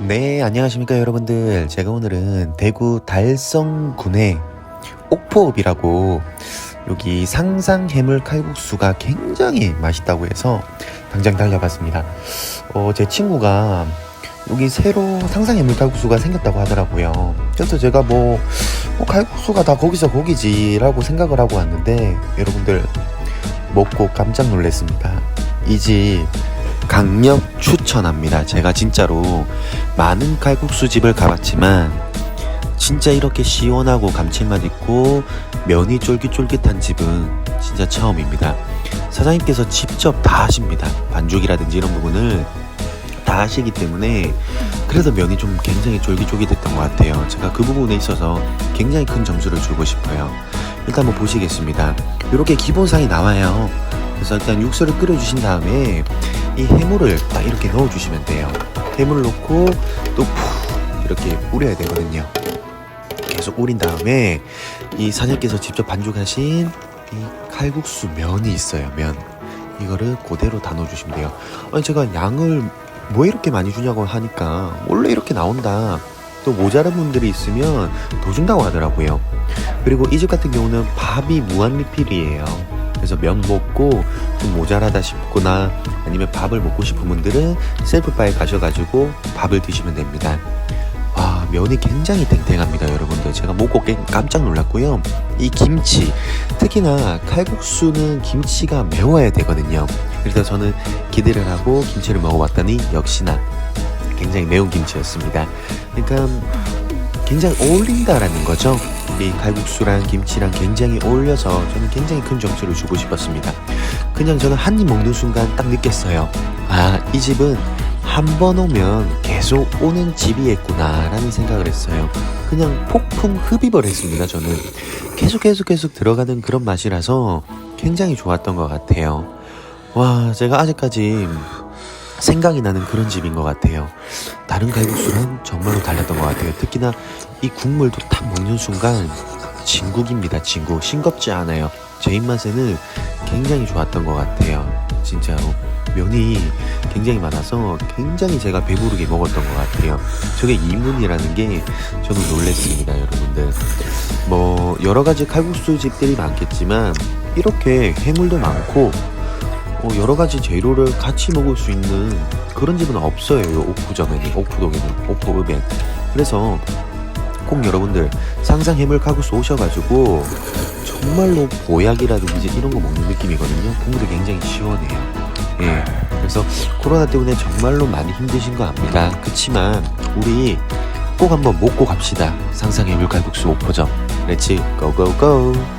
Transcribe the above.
네, 안녕하십니까 여러분들. 제가 오늘은 대구 달성군의 옥포읍이라고 여기 상상 해물 칼국수가 굉장히 맛있다고 해서 당장 달려봤습니다. 어, 제 친구가 여기 새로 상상 해물 칼국수가 생겼다고 하더라고요. 그래서 제가 뭐, 뭐 칼국수가 다 거기서 거기지라고 생각을 하고 왔는데 여러분들 먹고 깜짝 놀랐습니다. 이 집 강력 추천합니다. 제가 진짜로 많은 칼국수 집을 가봤지만 진짜 이렇게 시원하고 감칠맛 있고 면이 쫄깃쫄깃한 집은 진짜 처음입니다. 사장님께서 직접 다 하십니다. 반죽이라든지 이런 부분을 다 하시기 때문에 그래서 면이 좀 굉장히 쫄깃쫄깃했던 것 같아요. 제가 그 부분에 있어서 굉장히 큰 점수를 주고 싶어요. 일단 한번 보시겠습니다. 이렇게 기본상이 나와요. 그래서 일단 육수를 끓여주신 다음에 이 해물을 딱 이렇게 넣어주시면 돼요. 해물 넣고 또 푹 이렇게 우려야 되거든요. 계속 우린 다음에 이 사장님께서 직접 반죽하신 이 칼국수 면이 있어요. 면 이거를 그대로 다 넣어주시면 돼요. 아니 제가 양을 뭐 이렇게 많이 주냐고 하니까 원래 이렇게 나온다. 또 모자란 분들이 있으면 더 준다고 하더라고요. 그리고 이 집 같은 경우는 밥이 무한 리필이에요. 그래서 면 먹고 좀 모자라다 싶거나 아니면 밥을 먹고 싶은 분들은 셀프바에 가셔가지고 밥을 드시면 됩니다. 와 면이 굉장히 탱탱합니다 여러분들. 제가 먹고 꽤 깜짝 놀랐고요. 이 김치 특히나 칼국수는 김치가 매워야 되거든요. 그래서 저는 기대를 하고 김치를 먹어봤더니 역시나 굉장히 매운 김치였습니다. 그러니까 굉장히 어울린다라는 거죠 이 칼국수랑 김치랑 굉장히 어울려서 저는 굉장히 큰 점수를 주고 싶었습니다. 그냥 저는 한 입 먹는 순간 딱 느꼈어요. 아 이 집은 한 번 오면 계속 오는 집이겠구나 라는 생각을 했어요. 그냥 폭풍 흡입을 했습니다 저는. 계속 계속 계속 들어가는 그런 맛이라서 굉장히 좋았던 것 같아요. 와 제가 아직까지 생각이 나는 그런 집인 것 같아요. 다른 칼국수랑 정말로 달랐던 것 같아요. 특히나 이 국물도 딱 먹는 순간 진국입니다 진국. 싱겁지 않아요. 제 입맛에는 굉장히 좋았던 것 같아요. 진짜로. 면이 굉장히 많아서 굉장히 제가 배부르게 먹었던 것 같아요. 저게 이문이라는 게 저는 놀랬습니다 여러분들. 뭐 여러 가지 칼국수 집들이 많겠지만 이렇게 해물도 많고 어, 여러 가지 재료를 같이 먹을 수 있는 그런 집은 없어요. 요 오프점에는, 오프동에는, 오프읍에. 그래서 꼭 여러분들 상상 해물 칼국수 오셔가지고 정말로 보약이라든지 이런 거 먹는 느낌이거든요. 국물이 굉장히 시원해요. 예. 그래서 코로나 때문에 정말로 많이 힘드신 거 압니다. 그치만 우리 꼭 한번 먹고 갑시다. 상상 해물 칼국수 오프점. 렛츠 고고고.